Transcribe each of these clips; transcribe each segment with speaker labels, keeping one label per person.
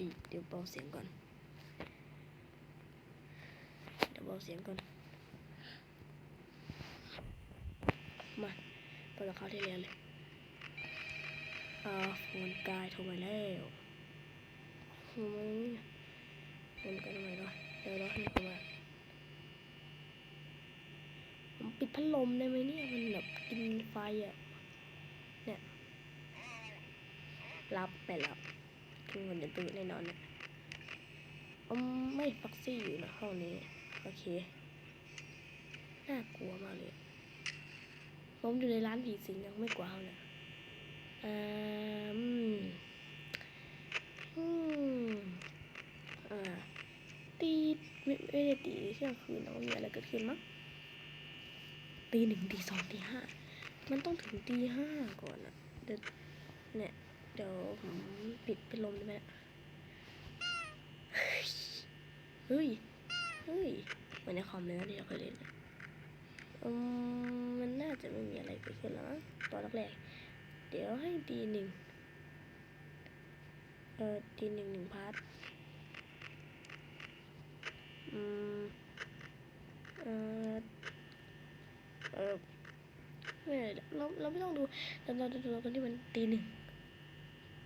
Speaker 1: ดีเดี๋ยวเบาเสียงก่อน เดี๋ยวเบาเสียงก่อน มาเปิดราคาที่เรียนเลยอ่าโฟนกายโทรมาแล้วโอ้ยโฟนกายทำไมวะเดี๋ยวรอให้เขามาผมปิดพัดลมได้ไหมเนี่ย มันแบบกินไฟอะ เนี่ย รับไปแล้ว ตื่นแน่นอนเนี่ยอมไม่ฟักซี่อยู่นะห้องนี้ โอเค น่ากลัวมากเลย ผมอยู่ในร้านผีสิงยังไม่กลัวเลยอ่าอืมอืมอ่าตีไม่ไม่ได้ตีเที่ยงคืนนะว่ามีอะไรเกิดขึ้นมั้งตีหนึ่งตีสองตีห้ามันต้องถึงตีห้าก่อนอะเดี๋ยวเนี่ยเดี๋ยวผมปิดเป็นลมได้ไหมนี่ย เฮ้ย เฮ้ยเหมือนในคอมเลยนะที่เราเคยเล่นอืมมันน่าจะไม่มีอะไรเกิดขึ้นแล้วตอนแรกเดี๋ยวให้ตีหนึ่งเออตีหนึ่งหนึ่งพาร์ทอืมเออเออไม่เราเราไม่ต้องดูเราเราดูกันที่มันตีหนึ่ง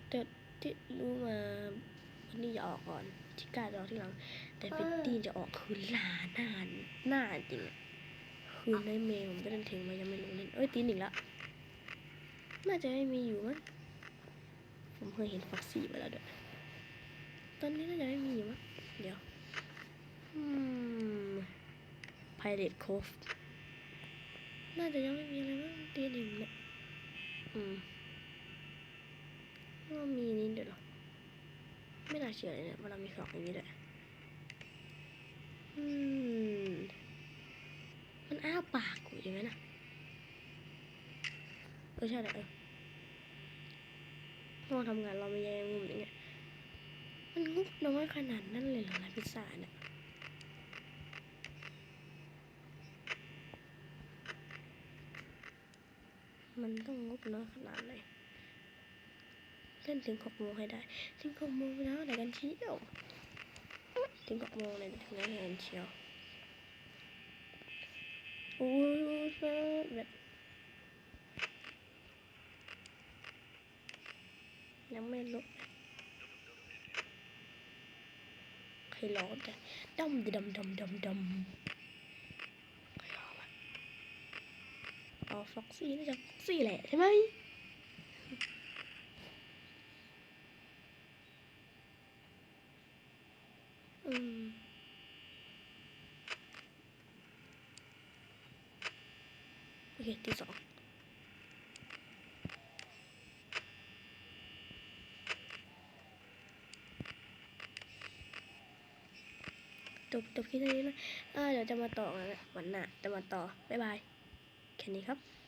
Speaker 1: แต่ที่รู้มา วันนี้จะออกก่อนที่กล้าจะออกที่หลัง แต่ฟิตตี้จะออกคืนลาหน้าหน้าจริงอะคืนในเมลผมจะเล่นถึงไหมยังไม่รู้เล่นเอ้ยตีหนึ่งละน่าจะไม่มีอยู่มั้งผมเคยเห็นฟ็อกซี่มาแล้วด้วยตอนนี้น่าจะไม่มีอยู่มั้งเดี๋ยวอืม Pirate Cove น่าจะยังไม่มีอะไรมั้งตีหนึ่งเนี่ยอืมว่ามีนี่เดี๋ยวหรอไม่น่า เชื่อเลยเนี่ยว่าเรามีของอย่างนี้ด้วยอืมมันอ้าปากกูใช่ไหมนะเออใช่แหละเออห้องทำงานเราไม่แย่งุมอย่างเงี้ยมันงุบน้อยขนาดนั้นเลยเหรอร้านพิซซ่าเนี่ยมันต้องงบน้อยขนาดไหน เล่นถึงหกโมงให้ได้ ถึงหกโมงแล้วไหนกันเที่ยวถึงหกโมงเลยถึงแล้วกันเที่ยวโอ้ยแบบยังไม่ลุกใครร้องแต่ดำดำดำดำดำใครร้องวะอ๋อฟ็อกซี่น่าจะฟ็อกซี่แหละใช่ไหม อืมโอเคตีสองจบจบคลิปนี้นะเดี๋ยวจะมาต่อกันนะวันหน้าจะมาต่อ บ๊ายบาย แค่นี้ครับ